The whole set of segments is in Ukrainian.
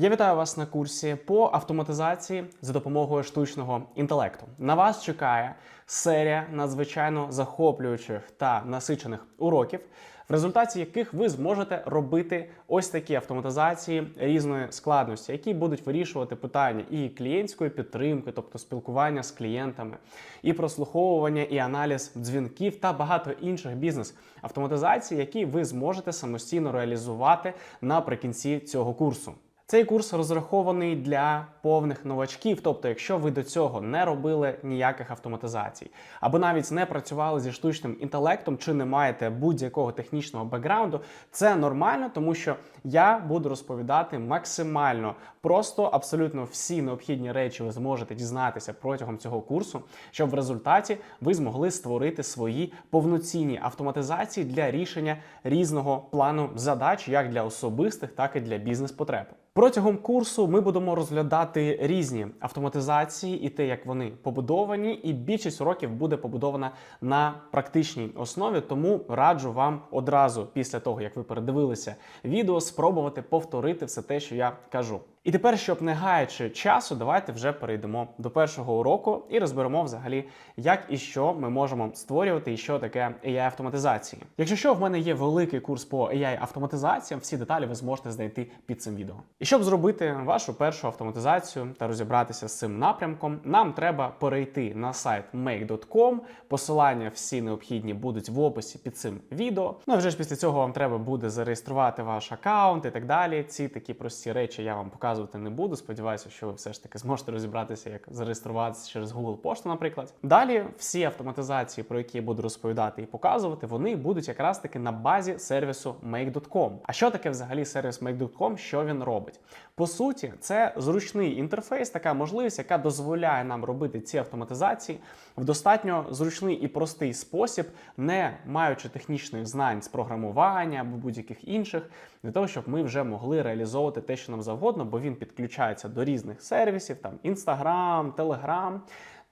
Я вітаю вас на курсі по автоматизації за допомогою штучного інтелекту. На вас чекає серія надзвичайно захоплюючих та насичених уроків, в результаті яких ви зможете робити ось такі автоматизації різної складності, які будуть вирішувати питання і клієнтської підтримки, тобто спілкування з клієнтами, і прослуховування, і аналіз дзвінків та багато інших бізнес-автоматизацій, які ви зможете самостійно реалізувати наприкінці цього курсу. Цей курс розрахований для повних новачків, тобто, якщо ви до цього не робили ніяких автоматизацій, або навіть не працювали зі штучним інтелектом, чи не маєте будь-якого технічного бекграунду, це нормально, тому що я буду розповідати максимально просто абсолютно всі необхідні речі ви зможете дізнатися протягом цього курсу, щоб в результаті ви змогли створити свої повноцінні автоматизації для рішення різного плану задач, як для особистих, так і для бізнес-потреб. Протягом курсу ми будемо розглядати різні автоматизації і те, як вони побудовані, і більшість уроків буде побудована на практичній основі. Тому раджу вам одразу після того, як ви передивилися відео, спробувати повторити все те, що я кажу. І тепер, щоб не гаючи часу, давайте вже перейдемо до першого уроку і розберемо взагалі, як і що ми можемо створювати, і що таке ai автоматизації. Якщо що, в мене є великий курс по ai автоматизаціям, всі деталі ви зможете знайти під цим відео. І щоб зробити вашу першу автоматизацію та розібратися з цим напрямком, нам треба перейти на сайт make.com. Посилання всі необхідні будуть в описі під цим відео. Ну і вже ж після цього вам треба буде зареєструвати ваш аккаунт і так далі. Ці такі прості речі я вам показувати не буду. Сподіваюся, що ви все ж таки зможете розібратися, як зареєструватися через Google пошту, наприклад. Далі всі автоматизації, про які я буду розповідати і показувати, вони будуть якраз таки на базі сервісу make.com. А що таке взагалі сервіс make.com? Що він робить? По суті, це зручний інтерфейс, така можливість, яка дозволяє нам робити ці автоматизації в достатньо зручний і простий спосіб, не маючи технічних знань з програмування або будь-яких інших, для того, щоб ми вже могли реалізовувати те, що нам завгодно, бо він підключається до різних сервісів, там Instagram, Telegram,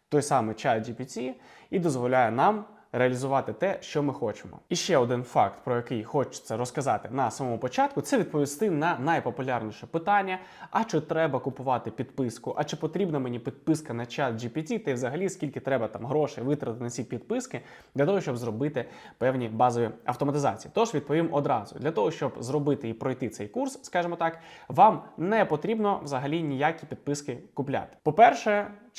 той самий чат GPT, і дозволяє нам реалізувати те, що ми хочемо. І ще один факт, про який хочеться розказати на самому початку, це відповісти на найпопулярніше питання: а чи треба купувати підписку, а чи потрібна мені підписка на чат GPT, та й взагалі скільки треба там грошей витратити на ці підписки для того, щоб зробити певні базові автоматизації. Тож відповім одразу: для того, щоб зробити і пройти цей курс, скажімо так, вам не потрібно взагалі ніякі підписки купляти.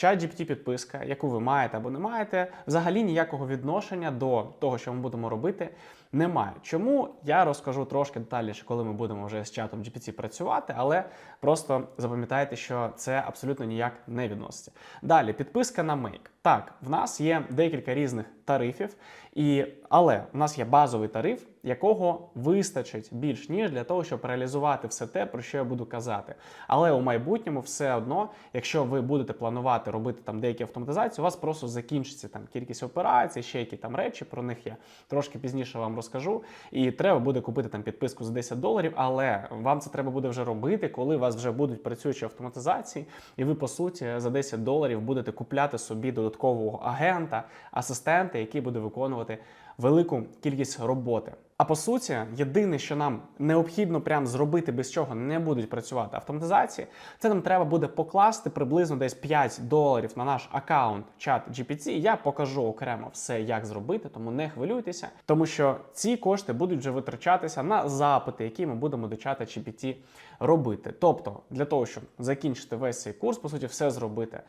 По-перше, ChatGPT підписка, яку ви маєте або не маєте, взагалі ніякого відношення до того, що ми будемо робити, немає. Чому я розкажу трошки детальніше, коли ми будемо вже з чатом GPT працювати, але просто запам'ятайте, що це абсолютно ніяк не відноситься. Далі підписка на Make. Так, в нас є декілька різних тарифів, і але в нас є базовий тариф, якого вистачить більш ніж для того, щоб реалізувати все те, про що я буду казати. Але у майбутньому все одно, якщо ви будете планувати робити там деякі автоматизації, у вас просто закінчиться там кількість операцій, ще які там речі про них я трошки пізніше вам розкажу. І треба буде купити там підписку за 10 доларів, але вам це треба буде вже робити, коли у вас вже будуть працюючі автоматизації, і ви по суті за 10 доларів будете купляти собі додаткового агента, асистента, який буде виконувати велику кількість роботи. А по суті, єдине, що нам необхідно прям зробити, без чого не будуть працювати автоматизації, це нам треба буде покласти приблизно десь 5 доларів на наш аккаунт чат GPT. Я покажу окремо все, як зробити, тому не хвилюйтеся, тому що ці кошти будуть вже витрачатися на запити, які ми будемо до чата GPT робити. Тобто, для того, щоб закінчити весь цей курс, по суті, все зробити.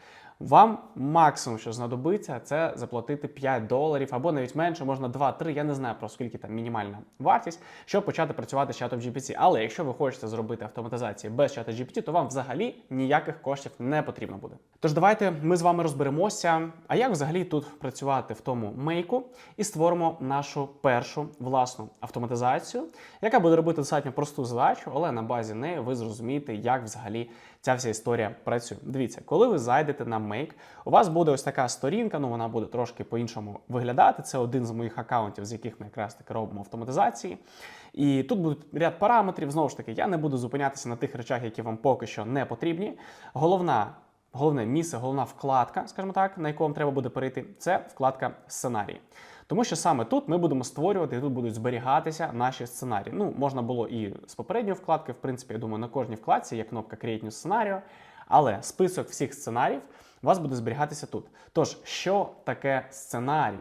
Вам максимум, що знадобиться, це заплатити 5 доларів або навіть менше, можна 2-3, я не знаю про скільки там мінімальна вартість, щоб почати працювати з чатом GPT. Але якщо ви хочете зробити автоматизацію без чата GPT, то вам взагалі ніяких коштів не потрібно буде. Тож давайте ми з вами розберемося, а як взагалі тут працювати в тому мейку і створимо нашу першу власну автоматизацію, яка буде робити достатньо просту задачу, але на базі неї ви зрозумієте, як взагалі ця вся історія працює. Дивіться, коли ви зайдете на Make, у вас буде ось така сторінка, ну вона буде трошки по-іншому виглядати. Це один з моїх аккаунтів, з яких ми якраз таки робимо автоматизації. І тут буде ряд параметрів. Знову ж таки, я не буду зупинятися на тих речах, які вам поки що не потрібні. Головна. Головне місце, головна вкладка, скажімо так, на яку вам треба буде перейти, це вкладка сценарії. Тому що саме тут ми будемо створювати і тут будуть зберігатися наші сценарії. Ну, можна було і з попередньої вкладки, в принципі, я думаю, на кожній вкладці є кнопка Create New Scenario, але список всіх сценаріїв у вас буде зберігатися тут. Тож, що таке сценарій?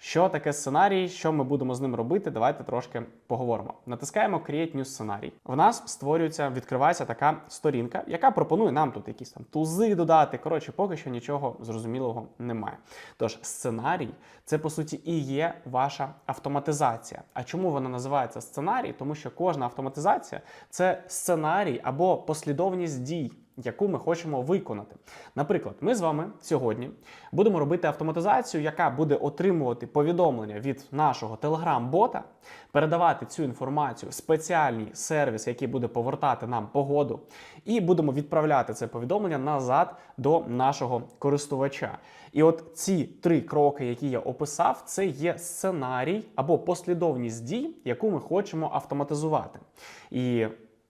Що таке сценарій, що ми будемо з ним робити? Давайте трошки поговоримо. Натискаємо Create New сценарій. В нас створюється, відкривається така сторінка, яка пропонує нам тут якісь там тузи додати. Коротше, поки що нічого зрозумілого немає. Тож, сценарій це по суті і є ваша автоматизація. А чому вона називається сценарій? Тому що кожна автоматизація це сценарій або послідовність дій яку ми хочемо виконати. Наприклад, ми з вами сьогодні будемо робити автоматизацію, яка буде отримувати повідомлення від нашого телеграм-бота, передавати цю інформацію в спеціальний сервіс, який буде повертати нам погоду, і будемо відправляти це повідомлення назад до нашого користувача. І от ці три кроки, які я описав, це є сценарій або послідовність дій, яку ми хочемо автоматизувати. І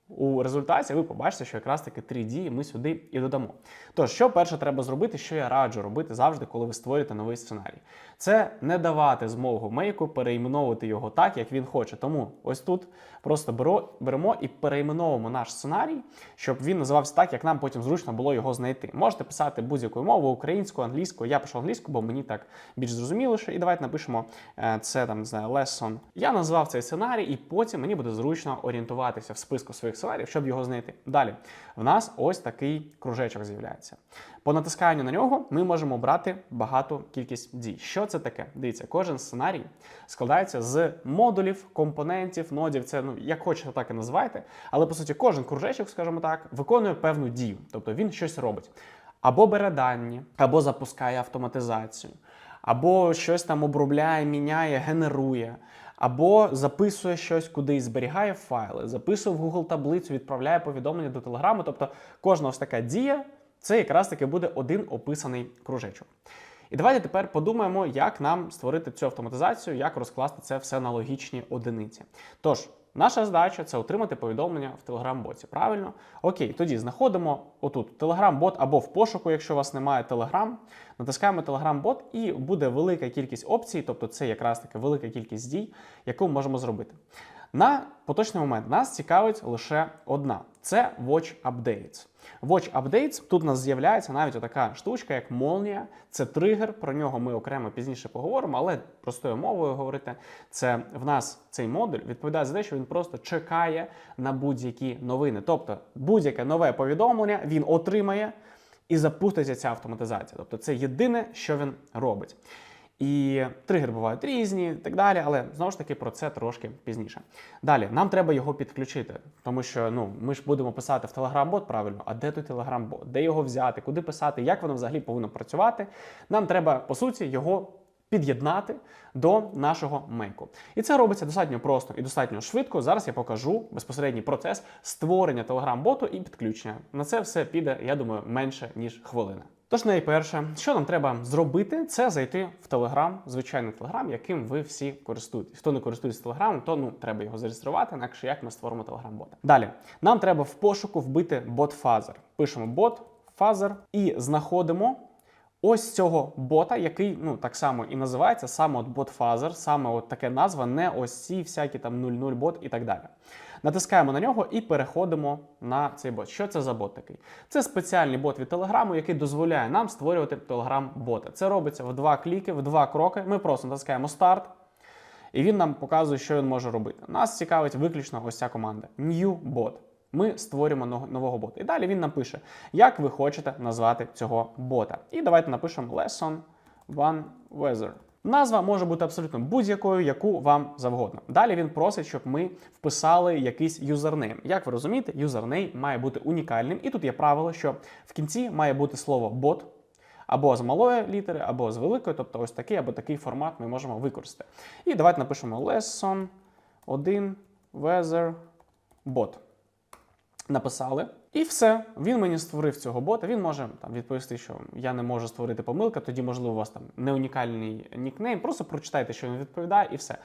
у результаті ви побачите, що якраз таки три дії ми сюди і додамо. Тож, що перше треба зробити, що я раджу робити завжди, коли ви створюєте новий сценарій, це не давати змогу мейку переіменовувати його так, як він хоче. Тому ось тут просто беремо і переіменовуємо наш сценарій, щоб він називався так, як нам потім зручно було його знайти. Можете писати будь-якою мовою, українською, англійською. Я пишу англійською, бо мені так більш зрозуміліше. І давайте напишемо е, це там не знаю, lesson. Я назвав цей сценарій, і потім мені буде зручно орієнтуватися в списку своїх сценаріїв, щоб його знайти. Далі в нас ось такий кружечок з'являється. По натисканню на нього ми можемо обрати багату кількість дій. Що це таке? Дивіться, кожен сценарій складається з модулів, компонентів, нодів. Це ну як хочете, так і називайте. Але по суті, кожен кружечок, скажімо так, виконує певну дію, тобто він щось робить. Або бере дані, або запускає автоматизацію, або щось там обробляє, міняє, генерує. Або записує щось кудись, зберігає файли, записує в Google таблицю, відправляє повідомлення до Телеграму. Тобто кожна ось така дія це якраз таки буде один описаний кружечок. І давайте тепер подумаємо, як нам створити цю автоматизацію, як розкласти це все на логічні одиниці. Тож, наша задача це отримати повідомлення в Telegram-боті. Правильно? Окей, тоді знаходимо отут Telegram-бот або в пошуку, якщо у вас немає Telegram, натискаємо Telegram-бот, і буде велика кількість опцій, тобто це якраз таки велика кількість дій, яку ми можемо зробити. На поточний момент нас цікавить лише одна: це Watch Updates. Watch Updates тут у нас з'являється навіть така штучка, як молнія. Це тригер. Про нього ми окремо пізніше поговоримо, але простою мовою говорити, це в нас цей модуль відповідає за те, що він просто чекає на будь-які новини. Тобто будь-яке нове повідомлення він отримає і запуститься ця автоматизація. Тобто, це єдине, що він робить. І тригер бувають різні і так далі, але знову ж таки про це трошки пізніше. Далі, нам треба його підключити, тому що ну, ми ж будемо писати в Telegram-бот правильно, а де той Telegram-бот? Де його взяти, куди писати, як воно взагалі повинно працювати. Нам треба, по суті, його під'єднати до нашого мейку. І це робиться достатньо просто і достатньо швидко. Зараз я покажу безпосередній процес створення Telegram-боту і підключення. На це все піде, я думаю, менше ніж хвилина. Тож найперше, що нам треба зробити, це зайти в Телеграм, звичайний Телеграм, яким ви всі користуєтесь. Хто не користується Телеграмом, то ну треба його зареєструвати, інакше як ми створимо Телеграм-бота. Далі нам треба в пошуку вбити бот-фазер. Пишемо бот, фазер і знаходимо. Ось цього бота, який ну так само і називається саме от бот-фазер, саме от таке назва, не ось ці всякі там 00 бот і так далі. Натискаємо на нього і переходимо на цей бот. Що це за бот такий? Це спеціальний бот від Телеграму, який дозволяє нам створювати Telegram-бота. Це робиться в два кліки, в два кроки. Ми просто натискаємо старт, і він нам показує, що він може робити. Нас цікавить виключно ось ця команда New Bot. Ми створюємо нового бота. І далі він напише, як ви хочете назвати цього бота. І давайте напишемо Lesson One Weather. Назва може бути абсолютно будь-якою, яку вам завгодно. Далі він просить, щоб ми вписали якийсь юзернейм. Як ви розумієте, юзернейм має бути унікальним, і тут є правило, що в кінці має бути слово бот. Або з малої літери, або з великої, тобто ось такий або такий формат ми можемо використати. І давайте напишемо lesson 1 weather bot написали. І все, він мені створив цього бота. Він може там відповісти, що я не можу створити помилка, тоді, можливо, у вас там не унікальний нікнейм. Просто прочитайте, що він відповідає, і все.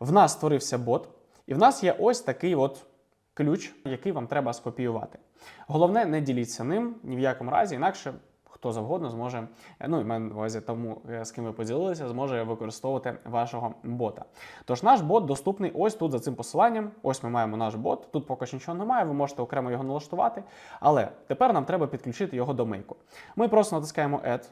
В нас створився бот, і в нас є ось такий от ключ, який вам треба скопіювати. Головне, не діліться ним ні в якому разі, інакше хто завгодно зможе, е, ну і маю на увазі тому, е, з ким ви поділилися, зможе використовувати вашого бота. Тож наш бот доступний ось тут за цим посиланням. Ось ми маємо наш бот. Тут поки що нічого немає, ви можете окремо його налаштувати. Але тепер нам треба підключити його до мейку. Ми просто натискаємо Add.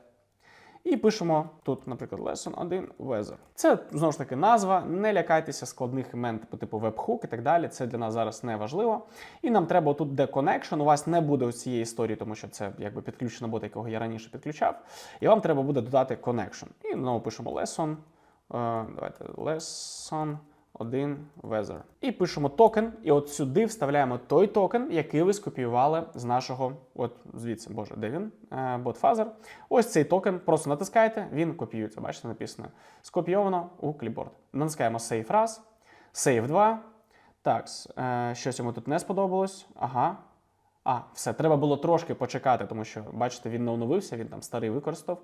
І пишемо тут, наприклад, lesson 1 weather. Це знову ж таки назва. Не лякайтеся складних імен по типу webhook і так далі. Це для нас зараз не важливо. І нам треба тут де connection. У вас не буде у цієї історії, тому що це якби підключено бот, якого я раніше підключав. І вам треба буде додати connection. І знову пишемо lesson. е, Давайте lesson 1 weather. І пишемо токен, і от сюди вставляємо той токен, який ви скопіювали з нашого, от звідси, боже, де він? Ботфазер. Ось цей токен, просто натискаєте, він копіюється. Бачите, написано скопійовано у кліпборд. Натискаємо Save раз, Save 2. Так, е, щось йому тут не сподобалось. Ага. А, все, треба було трошки почекати, тому що, бачите, він не оновився, він там старий використав.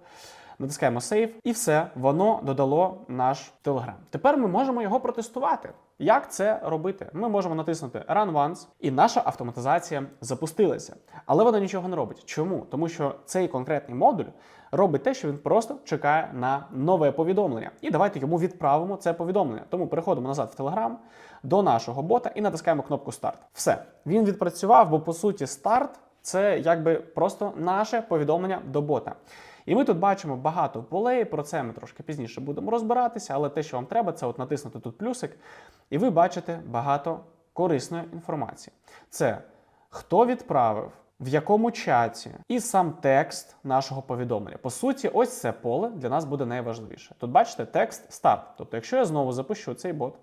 Натискаємо Save, і все, воно додало наш Telegram. Тепер ми можемо його протестувати. Як це робити? Ми можемо натиснути Run Once, і наша автоматизація запустилася. Але вона нічого не робить. Чому? Тому що цей конкретний модуль робить те, що він просто чекає на нове повідомлення. І давайте йому відправимо це повідомлення. Тому переходимо назад в Telegram до нашого бота і натискаємо кнопку Старт. Все, він відпрацював, бо по суті старт це якби просто наше повідомлення до бота. І ми тут бачимо багато полей, про це ми трошки пізніше будемо розбиратися, але те, що вам треба, це от натиснути тут плюсик, і ви бачите багато корисної інформації. Це хто відправив, в якому чаті, і сам текст нашого повідомлення. По суті, ось це поле для нас буде найважливіше. Тут бачите текст старт. Тобто, якщо я знову запущу цей бот,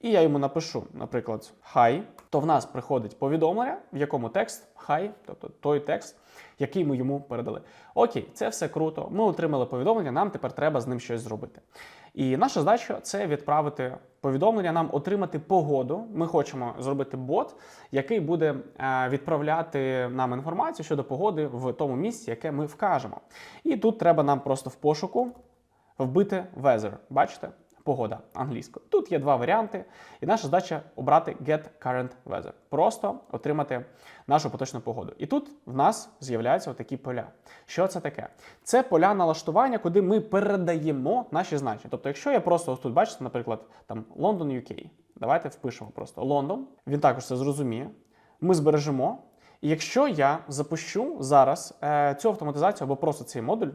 і я йому напишу, наприклад, хай, то в нас приходить повідомлення, в якому текст хай, тобто той текст, який ми йому передали. Окей, це все круто. Ми отримали повідомлення, нам тепер треба з ним щось зробити. І наша задача це відправити повідомлення, нам отримати погоду. Ми хочемо зробити бот, який буде е, відправляти нам інформацію щодо погоди в тому місці, яке ми вкажемо. І тут треба нам просто в пошуку вбити weather. Бачите? Погода англійською. Тут є два варіанти, і наша задача обрати Get Current Weather. Просто отримати нашу поточну погоду. І тут в нас з'являються такі поля. Що це таке? Це поля налаштування, куди ми передаємо наші значення. Тобто, якщо я просто ось тут бачите, наприклад, там London, UK. Давайте впишемо просто Лондон. Він також це зрозуміє. Ми збережемо. І якщо я запущу зараз е, цю автоматизацію або просто цей модуль,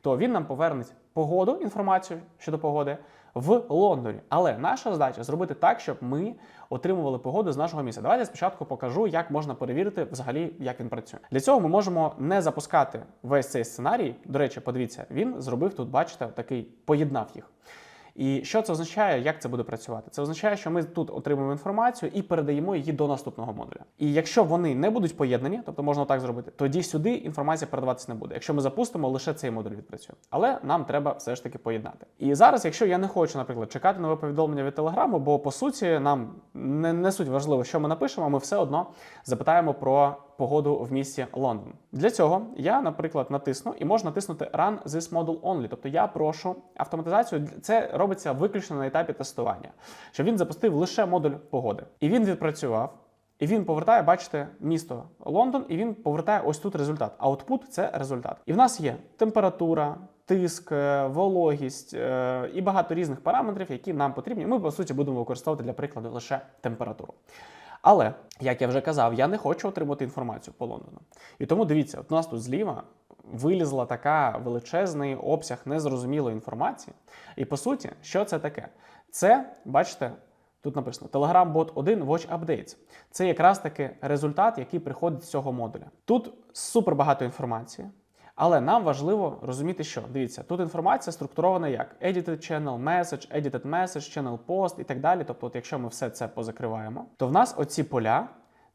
то він нам поверне погоду, інформацію щодо погоди в Лондоні. Але наша задача зробити так, щоб ми отримували погоду з нашого місця. Давайте спочатку покажу, як можна перевірити взагалі, як він працює. Для цього ми можемо не запускати весь цей сценарій. До речі, подивіться, він зробив тут, бачите, такий поєднав їх. І що це означає, як це буде працювати? Це означає, що ми тут отримуємо інформацію і передаємо її до наступного модуля. І якщо вони не будуть поєднані, тобто можна так зробити, тоді сюди інформація передаватися не буде. Якщо ми запустимо, лише цей модуль відпрацює. Але нам треба все ж таки поєднати. І зараз, якщо я не хочу, наприклад, чекати нове повідомлення від телеграму, бо по суті нам не, не суть важливо, що ми напишемо, ми все одно запитаємо про погоду в місті Лондон. Для цього я, наприклад, натисну і можу натиснути Run this model only. Тобто я прошу автоматизацію. Це робиться виключно на етапі тестування, щоб він запустив лише модуль погоди. І він відпрацював. І він повертає, бачите, місто Лондон, і він повертає ось тут результат. Output – це результат. І в нас є температура, тиск, е, вологість е, і багато різних параметрів, які нам потрібні. Ми, по суті, будемо використовувати для прикладу лише температуру. Але, як я вже казав, я не хочу отримати інформацію по Лондону. І тому дивіться, от у нас тут зліва вилізла така величезний обсяг незрозумілої інформації. І по суті, що це таке? Це, бачите, тут написано Telegram Bot 1 Watch Updates. Це якраз таки результат, який приходить з цього модуля. Тут супер багато інформації. Але нам важливо розуміти, що дивіться, тут інформація структурована як Edited Channel Message, Edited Message, Channel Post і так далі. Тобто, от якщо ми все це позакриваємо, то в нас оці поля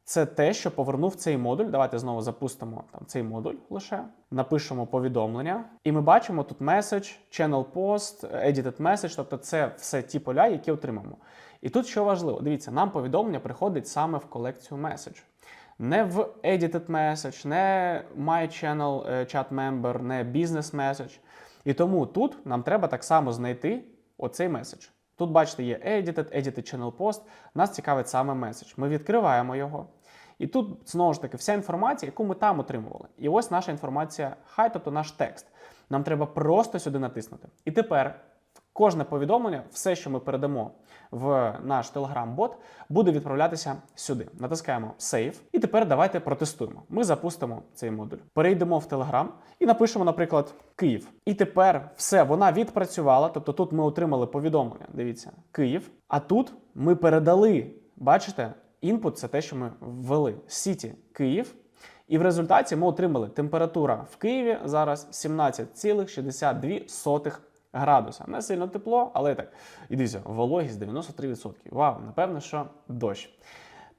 це те, що повернув цей модуль. Давайте знову запустимо там цей модуль лише, напишемо повідомлення, і ми бачимо тут Message, Channel Post, Edited Message, тобто це все ті поля, які отримаємо. І тут що важливо, дивіться, нам повідомлення приходить саме в колекцію Message. Не в Edited Message, не My Channel е, Chat Member, не Business Message. І тому тут нам треба так само знайти оцей меседж. Тут, бачите, є Edited, Edited Channel Post. Нас цікавить саме меседж. Ми відкриваємо його. І тут знову ж таки вся інформація, яку ми там отримували. І ось наша інформація хай, тобто наш текст. Нам треба просто сюди натиснути. І тепер кожне повідомлення, все, що ми передамо в наш Telegram-бот, буде відправлятися сюди. Натискаємо Save. І тепер давайте протестуємо. Ми запустимо цей модуль. Перейдемо в Telegram і напишемо, наприклад, Київ. І тепер все, вона відпрацювала. Тобто тут ми отримали повідомлення. Дивіться, Київ. А тут ми передали, бачите, інпут це те, що ми ввели. Сіті Київ. І в результаті ми отримали температура в Києві зараз 17,62 градуса. Не сильно тепло, але так. І дивіться, вологість 93%. Вау, напевно, що дощ.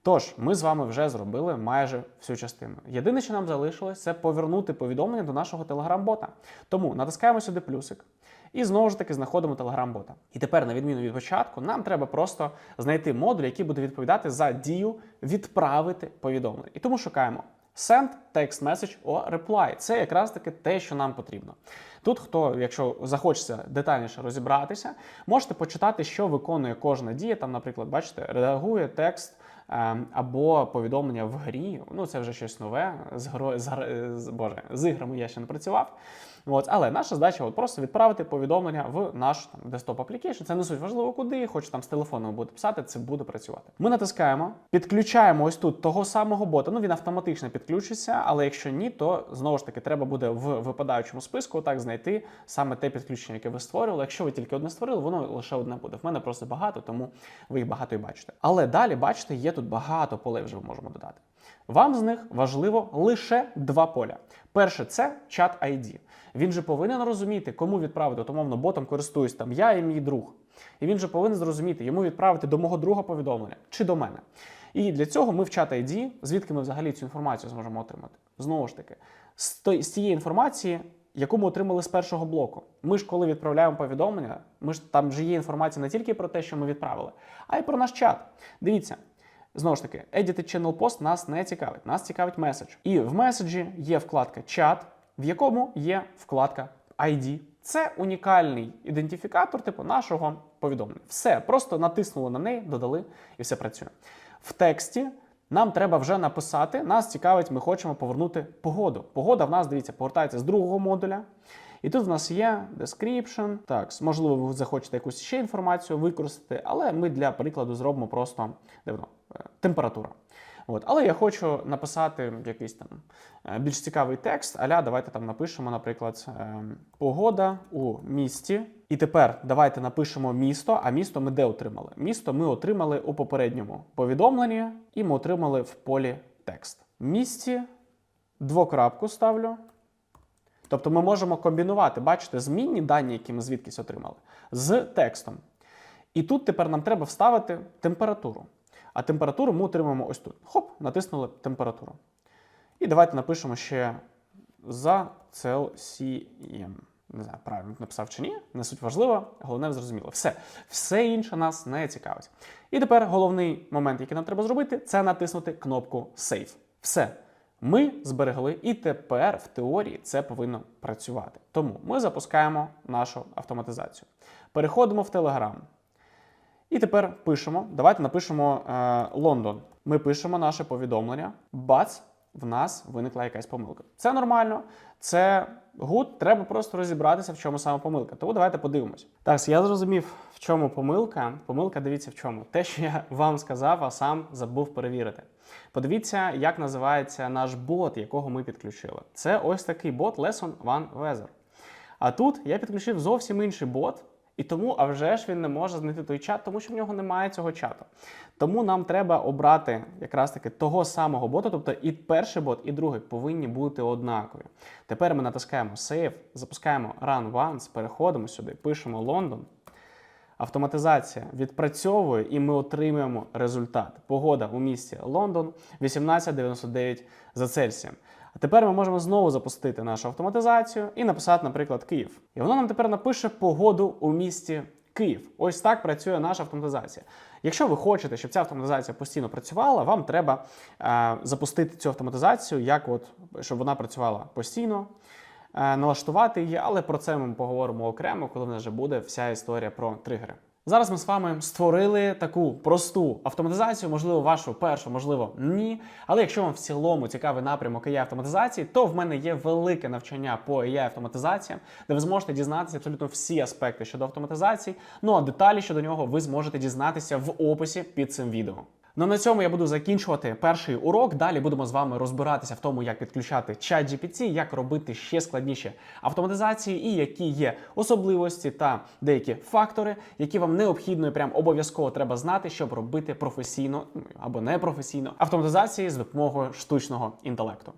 Тож, ми з вами вже зробили майже всю частину. Єдине, що нам залишилось, це повернути повідомлення до нашого телеграм-бота. Тому натискаємо сюди плюсик. І знову ж таки знаходимо телеграм-бота. І тепер, на відміну від початку, нам треба просто знайти модуль, який буде відповідати за дію відправити повідомлення. І тому шукаємо Send text message or reply. Це якраз таки те, що нам потрібно. Тут, хто, якщо захочеться детальніше розібратися, можете почитати, що виконує кожна дія. Там, наприклад, бачите, редагує текст. ем, Або повідомлення в грі, ну це вже щось нове. З гро... з, боже, з іграми я ще не працював. От, але наша задача от просто відправити повідомлення в наш там, desktop application. Це не суть важливо куди, хоч там з телефону буде писати, це буде працювати. Ми натискаємо, підключаємо ось тут того самого бота. Ну він автоматично підключиться, але якщо ні, то знову ж таки треба буде в випадаючому списку так знайти саме те підключення, яке ви створювали. Якщо ви тільки одне створили, воно лише одне буде. В мене просто багато, тому ви їх багато і бачите. Але далі, бачите, є тут багато полей вже ми можемо додати. Вам з них важливо лише два поля. Перше це чат ID. Він же повинен розуміти, кому відправити, от, умовно, ботом користуюсь там я і мій друг. І він же повинен зрозуміти, йому відправити до мого друга повідомлення чи до мене. І для цього ми в чат ID, звідки ми взагалі цю інформацію зможемо отримати. Знову ж таки, з тієї інформації, яку ми отримали з першого блоку. Ми ж, коли відправляємо повідомлення, ми ж там вже є інформація не тільки про те, що ми відправили, а й про наш чат. Дивіться. Знову ж таки, Edit Channel Post нас не цікавить, нас цікавить меседж. І в меседжі є вкладка чат, в якому є вкладка ID. Це унікальний ідентифікатор типу нашого повідомлення. Все, просто натиснули на неї, додали і все працює. В тексті нам треба вже написати. Нас цікавить, ми хочемо повернути погоду. Погода в нас, дивіться, повертається з другого модуля. І тут в нас є description. Так, можливо, ви захочете якусь ще інформацію використати, але ми для прикладу зробимо просто е, температура. От. Але я хочу написати якийсь там е, більш цікавий текст. Аля, давайте там напишемо, наприклад, е, погода у місті. І тепер давайте напишемо місто. А місто ми де отримали? Місто ми отримали у попередньому повідомленні, і ми отримали в полі текст. Місті двокрапку ставлю. Тобто ми можемо комбінувати, бачите, змінні дані, які ми звідкись отримали, з текстом. І тут тепер нам треба вставити температуру. А температуру ми отримаємо ось тут. Хоп, натиснули температуру. І давайте напишемо ще за Цельсієм. Не знаю, правильно написав чи ні, не суть важливо, головне зрозуміло. Все. Все інше нас не цікавить. І тепер головний момент, який нам треба зробити, це натиснути кнопку Save. Все. Ми зберегли, і тепер в теорії це повинно працювати. Тому ми запускаємо нашу автоматизацію. Переходимо в Telegram. І тепер пишемо. Давайте напишемо е, Лондон. Ми пишемо наше повідомлення. Бац, в нас виникла якась помилка. Це нормально, це гуд. Треба просто розібратися, в чому саме помилка. Тому давайте подивимось. Так, я зрозумів, в чому помилка. Помилка, дивіться в чому. Те, що я вам сказав, а сам забув перевірити. Подивіться, як називається наш бот, якого ми підключили. Це ось такий бот Lesson One Weather. А тут я підключив зовсім інший бот, і тому, а вже ж він не може знайти той чат, тому що в нього немає цього чату. Тому нам треба обрати якраз таки того самого бота, тобто і перший бот, і другий повинні бути однакові. Тепер ми натискаємо Save, запускаємо Run Once, переходимо сюди, пишемо Лондон. Автоматизація відпрацьовує і ми отримуємо результат. Погода у місті Лондон 18,99 за Цельсієм. А тепер ми можемо знову запустити нашу автоматизацію і написати, наприклад, Київ. І воно нам тепер напише погоду у місті Київ. Ось так працює наша автоматизація. Якщо ви хочете, щоб ця автоматизація постійно працювала, вам треба е, запустити цю автоматизацію, як от щоб вона працювала постійно. е, Налаштувати її, але про це ми поговоримо окремо, коли в нас вже буде вся історія про тригери. Зараз ми з вами створили таку просту автоматизацію, можливо, вашу першу, можливо, ні. Але якщо вам в цілому цікавий напрямок AI автоматизації, то в мене є велике навчання по AI автоматизаціям, де ви зможете дізнатися абсолютно всі аспекти щодо автоматизації. Ну а деталі щодо нього ви зможете дізнатися в описі під цим відео. Ну на цьому я буду закінчувати перший урок. Далі будемо з вами розбиратися в тому, як підключати чат GPT, як робити ще складніші автоматизації, і які є особливості та деякі фактори, які вам необхідно і прям обов'язково треба знати, щоб робити професійно ну, або непрофесійно автоматизації з допомогою штучного інтелекту.